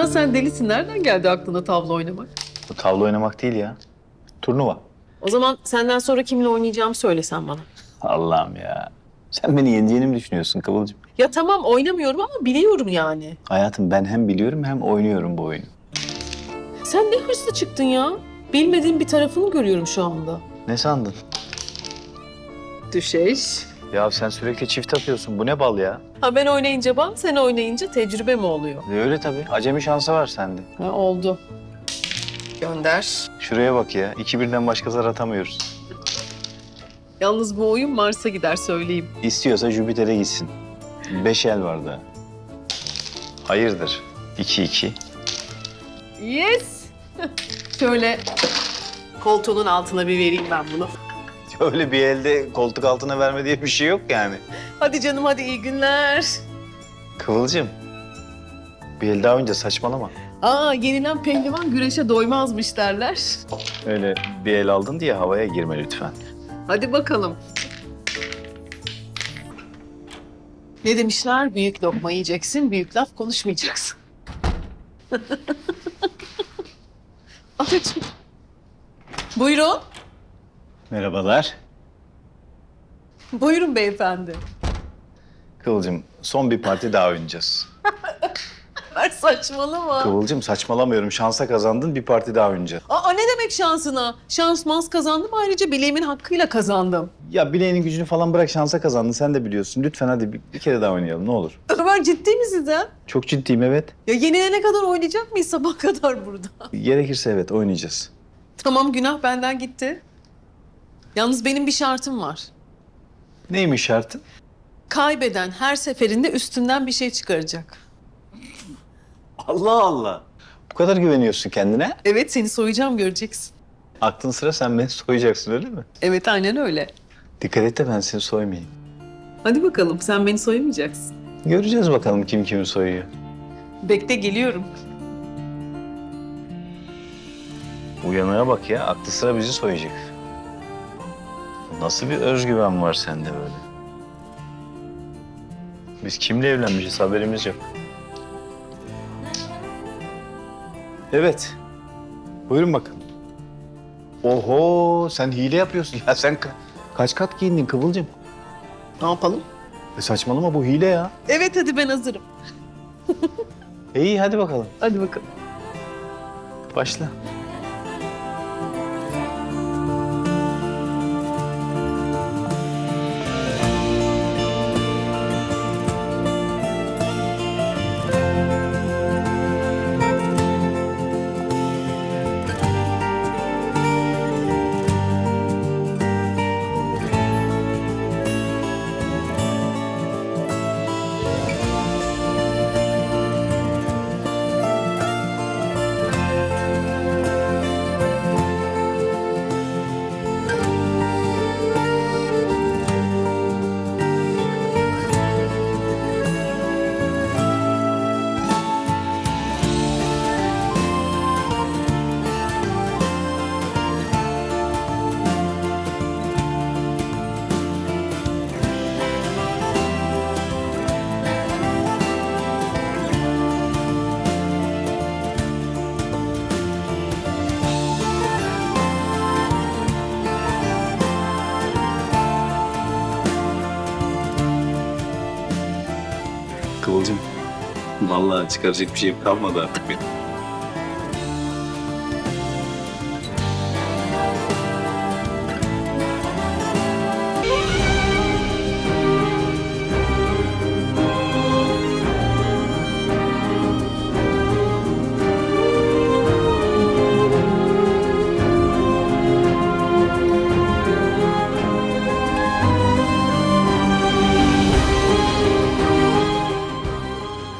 Ha sen delisin. Nereden geldi aklına tavla oynamak? Bu tavla oynamak değil ya. Turnuva. O zaman senden sonra kiminle oynayacağımı söylesen bana. Allah'ım ya. Sen beni yeneceğini mi düşünüyorsun Kıvılcım? Ya tamam oynamıyorum ama biliyorum yani. Hayatım ben hem biliyorum hem oynuyorum bu oyunu. Sen ne hırslı çıktın ya. Bilmediğim bir tarafını görüyorum şu anda. Ne sandın? Düşeş. Ya sen sürekli çift atıyorsun. Bu ne bal ya? Ha ben oynayınca bal, sen oynayınca tecrübe mi oluyor? E öyle tabii. Acemi şansı var sende. Ha oldu. Gönder. Şuraya bak ya. İki birden başka zar atamıyoruz. Yalnız bu oyun Mars'a gider söyleyeyim. İstiyorsa Jüpiter'e gitsin. Beş el var daha. Hayırdır? İki iki. Yes. Şöyle koltuğunun altına bir vereyim ben bunu. Öyle bir elde koltuk altına verme diye bir şey yok yani. Hadi canım hadi iyi günler. Kıvılcım. Bir el daha önce saçmalama. Aa yenilen pehlivan güreşe doymazmış derler. Öyle bir el aldın diye havaya girme lütfen. Hadi bakalım. Ne demişler? Büyük lokma yiyeceksin, büyük laf konuşmayacaksın. Anacığım. Buyurun. Merhabalar. Buyurun beyefendi. Kıvılcım son bir parti daha oynayacağız. Ver saçmalama. Kıvılcım saçmalamıyorum. Şansa kazandın bir parti daha oynayacağız. Aa ne demek şansına? Şans mans kazandım ayrıca bileğimin hakkıyla kazandım. Ya bileğinin gücünü falan bırak şansa kazandın sen de biliyorsun. Lütfen hadi bir, bir kere daha oynayalım ne olur. Ömer ciddi misiniz ha? Çok ciddiyim evet. Ya yenilene kadar oynayacak mıyız sabah kadar burada? Gerekirse evet oynayacağız. Tamam günah benden gitti. Yalnız benim bir şartım var. Neymiş şartın? Kaybeden her seferinde üstünden bir şey çıkaracak. Allah Allah. Bu kadar güveniyorsun kendine. Evet seni soyacağım göreceksin. Aklın sıra sen beni soyacaksın öyle mi? Evet aynen öyle. Dikkat et de ben seni soymayayım. Hadi bakalım sen beni soyamayacaksın. Göreceğiz bakalım kim kimi soyuyor. Bekle geliyorum. Uyanığa bak ya aklı sıra bizi soyacak. Nasıl bir özgüven var sende böyle? Biz kimle evlenmişiz haberimiz yok. Evet. Buyurun bakın. Oho sen hile yapıyorsun. Ya sen ka- kaç kat giyindin Kıvılcım? Ne yapalım? E saçmalama bu hile ya. Evet hadi ben hazırım. E iyi hadi bakalım. Hadi bakalım. Başla. Kıvılcım. Vallahi çıkaracak bir şeyim kalmadı artık benim.